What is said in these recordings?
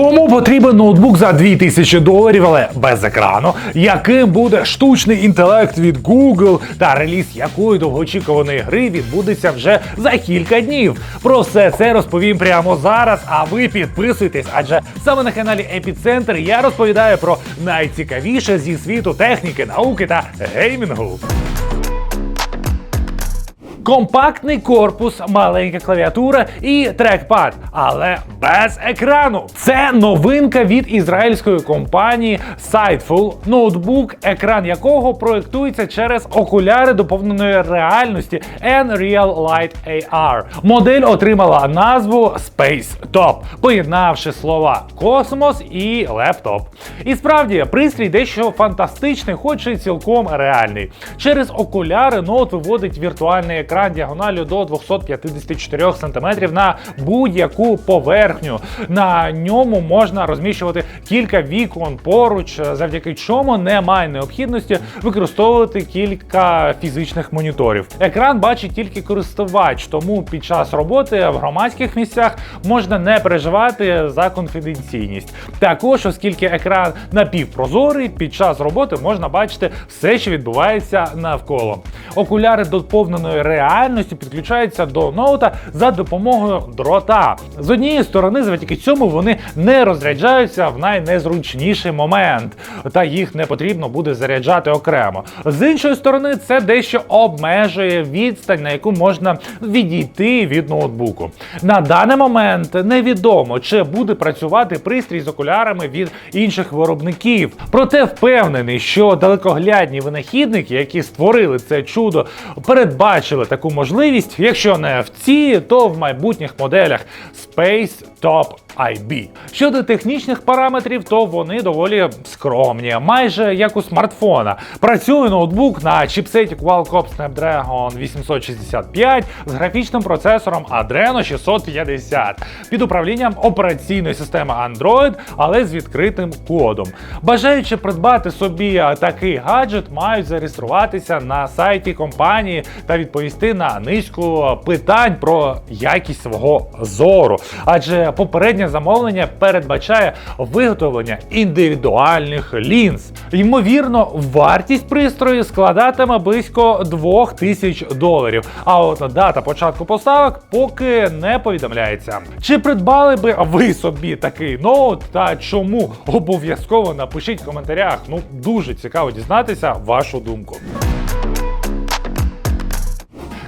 Кому потрібен ноутбук за 2000 доларів, але без екрану? Яким буде штучний інтелект від Google та реліз якої довгоочікуваної гри відбудеться вже за кілька днів? Про все це розповім прямо зараз. А ви підписуйтесь, адже саме на каналі Епіцентр я розповідаю про найцікавіше зі світу техніки, науки та геймінгу. Компактний корпус, маленька клавіатура і трекпад, але без екрану. Це новинка від ізраїльської компанії Sightful, ноутбук, екран якого проєктується через окуляри доповненої реальності Unreal Light AR. Модель отримала назву Space Top, поєднавши слова космос і лептоп. І справді, пристрій дещо фантастичний, хоч і цілком реальний. Через окуляри ноут виводить віртуальний екран діагоналю до 254 см на будь-яку поверхню. На ньому можна розміщувати кілька вікон поруч, завдяки чому немає необхідності використовувати кілька фізичних моніторів. Екран бачить тільки користувач, тому під час роботи в громадських місцях можна не переживати за конфіденційність. Також, оскільки екран напівпрозорий, під час роботи можна бачити все, що відбувається навколо. Окуляри доповненої реальності підключаються до ноута за допомогою дрота. З однієї сторони, завдяки цьому вони не розряджаються в найнезручніший момент, та їх не потрібно буде заряджати окремо. З іншої сторони, це дещо обмежує відстань, на яку можна відійти від ноутбуку. На даний момент невідомо, чи буде працювати пристрій з окулярами від інших виробників. Проте впевнений, що далекоглядні винахідники, які створили це чудо, передбачили таку можливість, якщо не в цій, то в майбутніх моделях Space Top IB. Щодо технічних параметрів, то вони доволі скромні, майже як у смартфона. Працює ноутбук на чіпсеті Qualcomm Snapdragon 865 з графічним процесором Adreno 650 під управлінням операційної системи Android, але з відкритим кодом. Бажаючи придбати собі такий гаджет, мають зареєструватися на сайті компанії та відповісти на низку питань про якість свого зору. Адже попереднє замовлення передбачає виготовлення індивідуальних лінз. Ймовірно, вартість пристрою складатиме близько 2000 доларів. А от дата початку поставок поки не повідомляється. Чи придбали би ви собі такий ноут та чому обов'язково напишіть в коментарях. Ну дуже цікаво дізнатися вашу думку.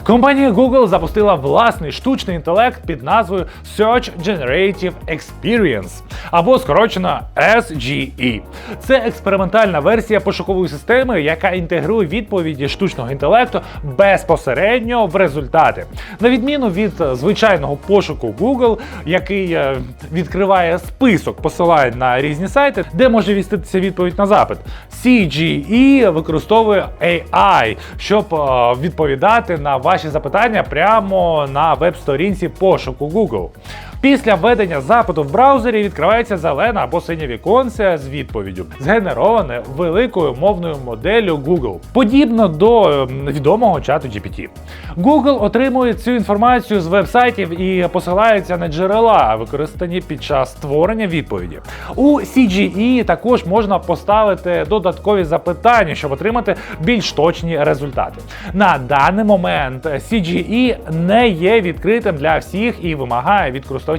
Компанія Google запустила власний штучний інтелект під назвою Search Generative Experience або скорочено SGE. Це експериментальна версія пошукової системи, яка інтегрує відповіді штучного інтелекту безпосередньо в результати. На відміну від звичайного пошуку Google, який е, відкриває список посилань на різні сайти, де може віститися відповідь на запит. CGE використовує AI, щоб е, відповідати на ваші запитання прямо на веб-сторінці пошуку Google. Після введення запиту в браузері відкривається зелена або синя віконце з відповіддю, згенероване великою мовною моделлю Google, подібно до ем, відомого чату GPT. Google отримує цю інформацію з вебсайтів і посилається на джерела, використані під час створення відповіді. У CGE також можна поставити додаткові запитання, щоб отримати більш точні результати. На даний момент CGE не є відкритим для всіх і вимагає від користувачів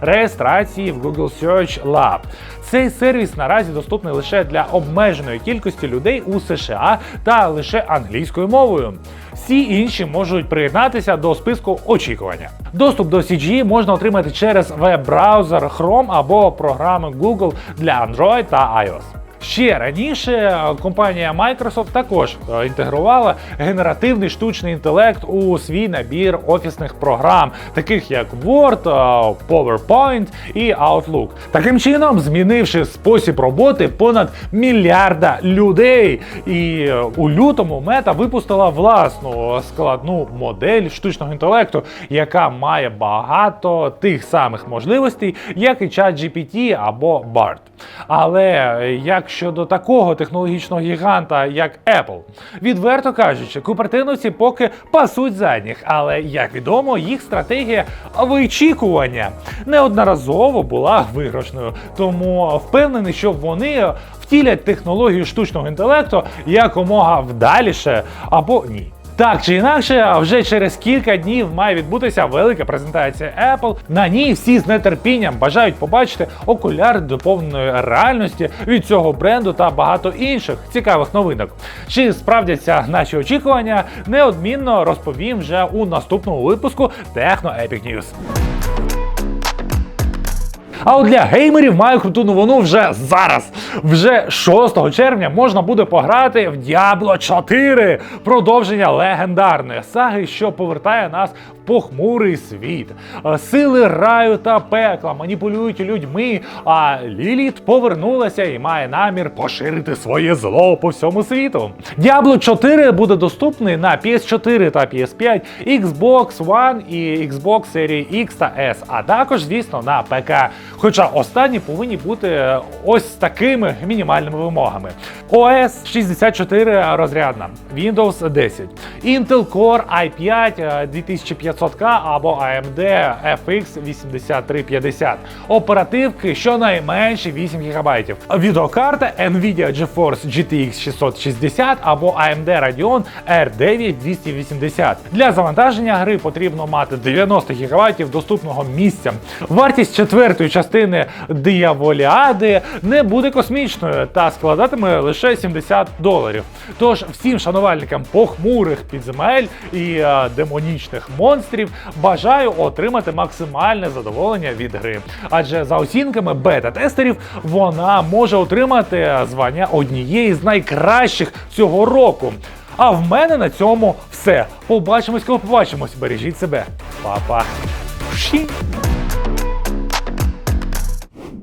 реєстрації в Google Search Lab. Цей сервіс наразі доступний лише для обмеженої кількості людей у США та лише англійською мовою. Всі інші можуть приєднатися до списку очікування. Доступ до CGE можна отримати через веб-браузер Chrome або програми Google для Android та iOS. Ще раніше е, компанія Microsoft також е, інтегрувала генеративний штучний інтелект у свій набір офісних програм, таких як Word, е, PowerPoint і Outlook. Таким чином, змінивши спосіб роботи понад мільярда людей. І у лютому Мета випустила власну складну модель штучного інтелекту, яка має багато тих самих можливостей, як і чат GPT або BART. Але як щодо такого технологічного гіганта, як Apple? Відверто кажучи, купертиновці поки пасуть задніх, але як відомо, їх стратегія вичікування неодноразово була виграшною. Тому впевнений, що вони втілять технологію штучного інтелекту якомога вдаліше або ні. Так чи інакше, вже через кілька днів має відбутися велика презентація Apple. На ній всі з нетерпінням бажають побачити окуляри доповненої реальності від цього бренду та багато інших цікавих новинок. Чи справдяться наші очікування, неодмінно розповім вже у наступному випуску Техно Epic News. А от для геймерів маю круту новину вже зараз. Вже 6 червня можна буде пограти в Diablo 4, продовження легендарної саги, що повертає нас в похмурий світ. Е, Сили раю та пекла маніпулюють людьми, а Ліліт повернулася і має намір поширити своє зло по всьому світу. Diablo 4 буде доступний на PS4 та PS5, Xbox One і Xbox серії X та S, а також, звісно, на ПК. Хоча останні повинні бути ось такими мінімальними вимогами: OS 64 розрядна, Windows 10, Intel Core i5 е, 2500K або AMD FX 8350, оперативки щонайменше 8 ГБ, відеокарта Nvidia GeForce GTX 660 або AMD Radeon R9 280. Для завантаження гри потрібно мати 90 ГБ доступного місця. Вартість четвертої частини Дияволіади не буде космічною та складатиме лише 70 доларів. Тож всім шанувальникам похмурих підземель і е, демонічних монстрів бажаю отримати максимальне задоволення від гри. Адже за оцінками бета-тестерів вона може отримати звання однієї з найкращих цього року. А в мене на цьому все. Побачимось, коли побачимось. Бережіть себе. Па-па.